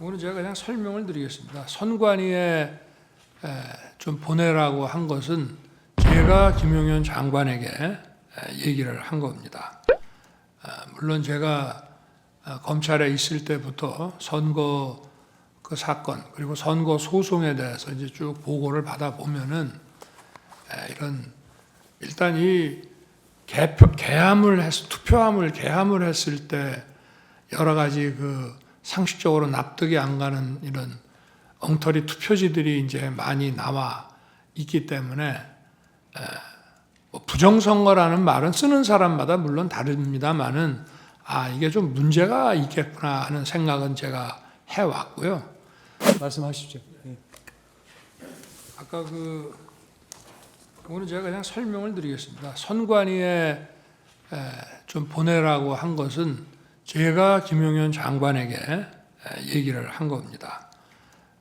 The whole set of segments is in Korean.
오늘 제가 그냥 설명을 드리겠습니다. 선관위에 에, 좀 보내라고 한 것은 제가 김용현 장관에게 에, 얘기를 한 겁니다. 아, 물론 제가 아, 검찰에 있을 때부터 선거 그 사건 그리고 선거 소송에 대해서 이제 쭉 보고를 받아 보면은 에, 이런 일단 이 개표, 개함을 했, 투표함을 개함을 했을 때 여러 가지 그 상식적으로 납득이 안 가는 이런 엉터리 투표지들이 이제 많이 나와 있기 때문에 에, 뭐 부정선거라는 말은 쓰는 사람마다 물론 다릅니다만은 아 이게 좀 문제가 있겠구나 하는 생각은 제가 해왔고요. 말씀하십시오. 예. 아까 그 오늘 제가 그냥 설명을 드리겠습니다. 선관위에 에, 좀 보내라고 한 것은 제가 김용현 장관에게 에, 얘기를 한 겁니다.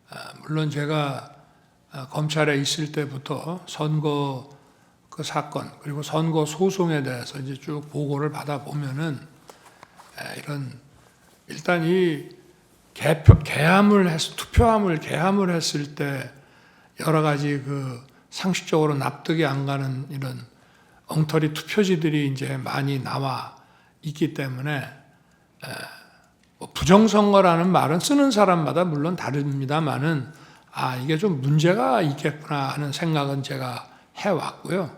아, 물론 제가 아, 검찰에 있을 때부터 선거 그 사건 그리고 선거 소송에 대해서 이제 쭉 보고를 받아 보면은 에, 이런 일단 이 개표, 개함을 했, 투표함을 개함을 했을 때 여러 가지 그 상식적으로 납득이 안 가는 이런 엉터리 투표지들이 이제 많이 나와 있기 때문에 부정선거라는 말은 쓰는 사람마다 물론 다릅니다만은 아 이게 좀 문제가 있겠구나 하는 생각은 제가 해왔고요.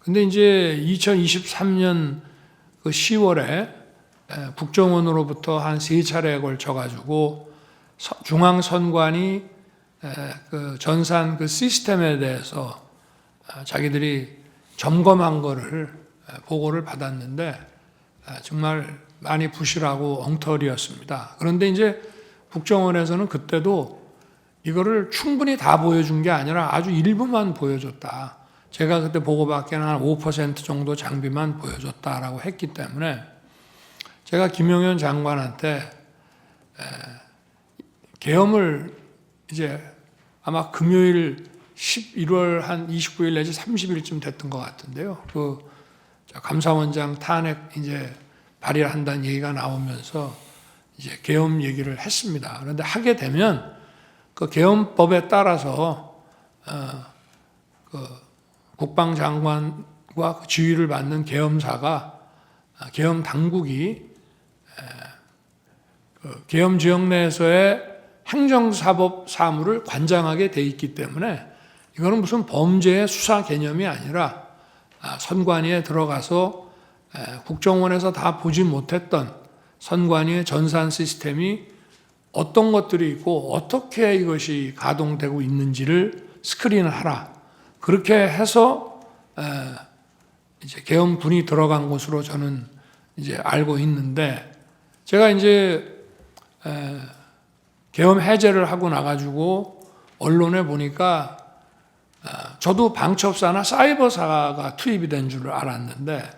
근데 이제 2023년 그 10월에 에, 국정원으로부터 한 세 차례에 걸쳐 가지고 중앙선관위 에, 그 전산 그 시스템에 대해서 아, 자기들이 점검한 거를 에, 보고를 받았는데 아, 정말 많이 부실하고 엉터리였습니다. 그런데 이제 국정원에서는 그때도 이거를 충분히 다 보여준 게 아니라 아주 일부만 보여줬다. 제가 그때 보고받기에는 한 5% 정도 장비만 보여줬다라고 했기 때문에 제가 김용현 장관한테 에, 계엄을 이제 아마 금요일 11월 한 29일 내지 30일쯤 됐던 것 같은데요. 그 감사원장 탄핵 이제 발의한다는 얘기가 나오면서 이제 계엄 얘기를 했습니다. 그런데 하게 되면 그 계엄법에 따라서 어, 그 국방장관과 그 지휘를 받는 계엄사가 아, 계엄 당국이 에, 그 계엄 지역 내에서의 행정사법 사무를 관장하게 돼 있기 때문에 이거는 무슨 범죄의 수사 개념이 아니라 아, 선관위에 들어가서 에, 국정원에서 다 보지 못했던 선관위의 전산 시스템이 어떤 것들이 있고 어떻게 이것이 가동되고 있는지를 스크린을 하라. 그렇게 해서 에, 이제 계엄군이 들어간 것으로 저는 이제 알고 있는데 제가 이제 에, 계엄 해제를 하고 나가지고 언론에 보니까 아, 저도 방첩사나 사이버사가 투입이 된 줄 알았는데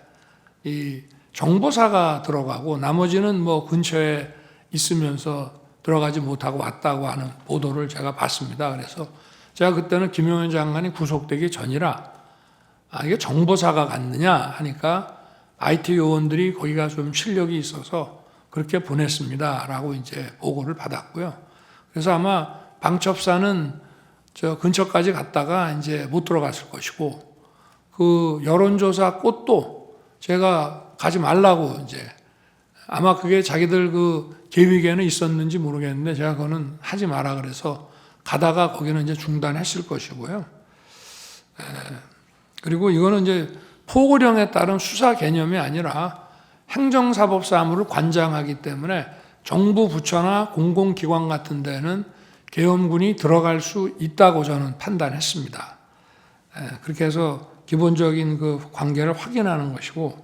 이 정보사가 들어가고 나머지는 뭐 근처에 있으면서 들어가지 못하고 왔다고 하는 보도를 제가 봤습니다. 그래서 제가 그때는 김용현 장관이 구속되기 전이라 아, 이게 정보사가 갔느냐 하니까 IT 요원들이 거기가 좀 실력이 있어서 그렇게 보냈습니다 라고 이제 보고를 받았고요. 그래서 아마 방첩사는 저 근처까지 갔다가 이제 못 들어갔을 것이고 그 여론조사 꽃도 제가 가지 말라고 이제 아마 그게 자기들 그 계획에는 있었는지 모르겠는데 제가 그거는 하지 마라 그래서 가다가 거기는 이제 중단했을 것이고요. 에, 그리고 이거는 이제 포고령에 따른 수사 개념이 아니라 행정사법 사무를 관장하기 때문에 정부 부처나 공공기관 같은 데는 계엄군이 들어갈 수 있다고 저는 판단했습니다. 에, 그렇게 해서 기본적인 그 관계를 확인하는 것이고,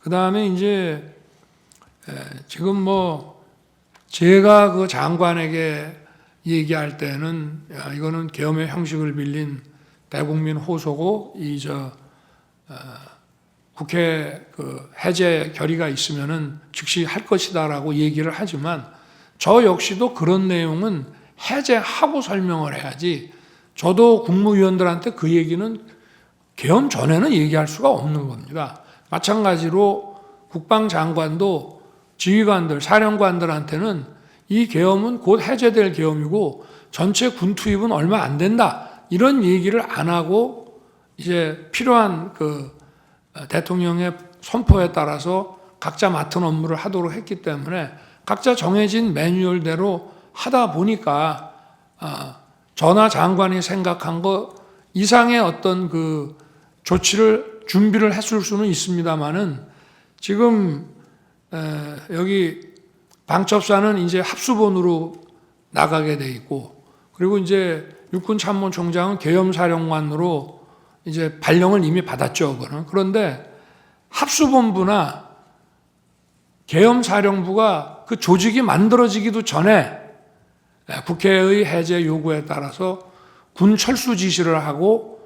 그 다음에 이제 에, 지금 뭐 제가 그 장관에게 얘기할 때는 야, 이거는 계엄의 형식을 빌린 대국민 호소고 이저 어, 국회 그 해제 결의가 있으면은 즉시 할 것이다라고 얘기를 하지만 저 역시도 그런 내용은 해제하고 설명을 해야지 저도 국무위원들한테 그 얘기는 개헌 전에는 얘기할 수가 없는 겁니다. 마찬가지로 국방장관도 지휘관들, 사령관들한테는 이 계엄은 곧 해제될 계엄이고 전체 군 투입은 얼마 안 된다. 이런 얘기를 안 하고 이제 필요한 그 어, 대통령의 선포에 따라서 각자 맡은 업무를 하도록 했기 때문에 각자 정해진 매뉴얼대로 하다 보니까 아, 전하 장관이 생각한 것 이상의 어떤 그 조치를 준비를 했을 수는 있습니다만은 지금 에, 여기 방첩사는 이제 합수본으로 나가게 돼 있고 그리고 이제 육군 참모 총장은 계엄사령관으로 이제 발령을 이미 받았죠, 그거는. 그런데 합수본부나 계엄사령부가 그 조직이 만들어지기도 전에 국회의 해제 요구에 따라서 군 철수 지시를 하고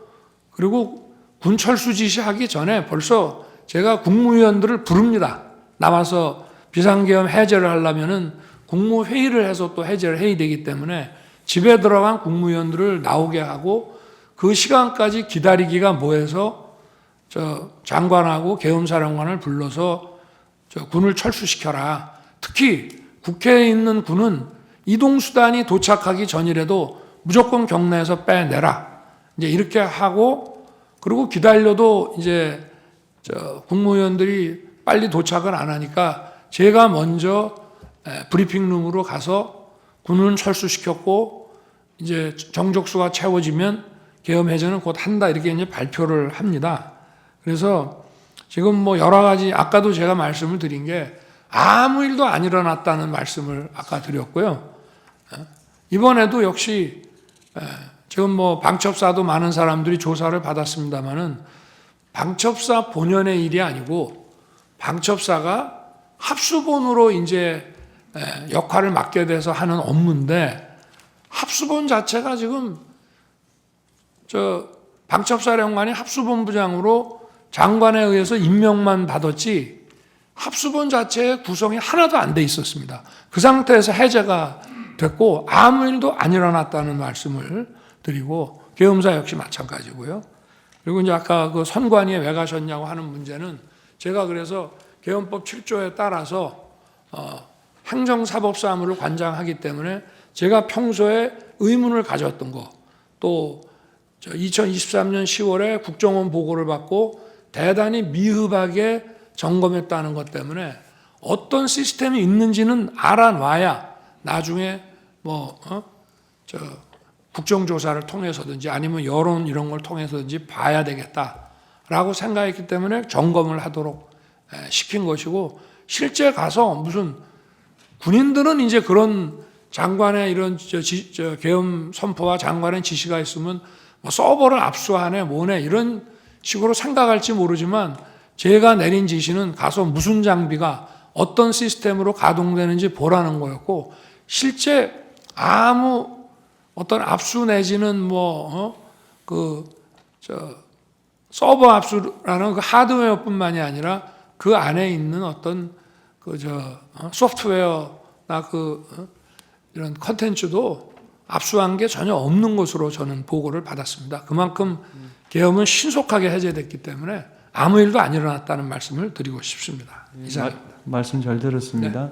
그리고 군 철수 지시하기 전에 벌써 제가 국무위원들을 부릅니다. 나와서 비상계엄 해제를 하려면은 국무회의를 해서 또 해제를 해야 되기 때문에 집에 들어간 국무위원들을 나오게 하고 그 시간까지 기다리기가 뭐해서 저 장관하고 계엄사령관을 불러서 저 군을 철수시켜라. 특히 국회에 있는 군은 이동수단이 도착하기 전이라도 무조건 경내에서 빼내라. 이제 이렇게 하고 그리고 기다려도 이제 저 국무위원들이 빨리 도착을 안 하니까 제가 먼저 에, 브리핑룸으로 가서 군은 철수시켰고 이제 정족수가 채워지면 계엄 해제는 곧 한다 이렇게 이제 발표를 합니다. 그래서 지금 뭐 여러 가지 아까도 제가 말씀을 드린 게 아무 일도 안 일어났다는 말씀을 아까 드렸고요. 에, 이번에도 역시 에, 지금 뭐 방첩사도 많은 사람들이 조사를 받았습니다만은 방첩사 본연의 일이 아니고 방첩사가 합수본으로 이제 에, 역할을 맡게 돼서 하는 업무인데 합수본 자체가 지금 저 방첩사령관이 합수본부장으로 장관에 의해서 임명만 받았지 합수본 자체의 구성이 하나도 안 돼 있었습니다. 그 상태에서 해제가 됐고 아무 일도 안 일어났다는 말씀을 드리고 계엄사 역시 마찬가지고요. 그리고 이제 아까 그 선관위에 왜 가셨냐고 하는 문제는 제가 그래서 계엄법 7조에 따라서 어, 행정사법사무를 관장하기 때문에 제가 평소에 의문을 가졌던 거, 또 2023년 10월에 국정원 보고를 받고 대단히 미흡하게 점검했다는 것 때문에 어떤 시스템이 있는지는 알아놔야 나중에 뭐, 어? 저, 국정조사를 통해서든지 아니면 여론 이런 걸 통해서든지 봐야 되겠다라고 생각했기 때문에 점검을 하도록 에, 시킨 것이고 실제 가서 무슨 군인들은 이제 그런 장관의 이런 저, 지, 저 계엄 선포와 장관의 지시가 있으면 뭐 서버를 압수하네 뭐네 이런 식으로 생각할지 모르지만 제가 내린 지시는 가서 무슨 장비가 어떤 시스템으로 가동되는지 보라는 거였고 실제 아무 어떤 압수 내지는 뭐, 뭐그 저 서버 압수라는 그 하드웨어뿐만이 아니라 그 안에 있는 어떤 그저 소프트웨어나 그 어? 이런 컨텐츠도 압수한 게 전혀 없는 것으로 저는 보고를 받았습니다. 그만큼 계엄은 신속하게 해제됐기 때문에 아무 일도 안 일어났다는 말씀을 드리고 싶습니다. 이상. 말, 말씀 잘 들었습니다.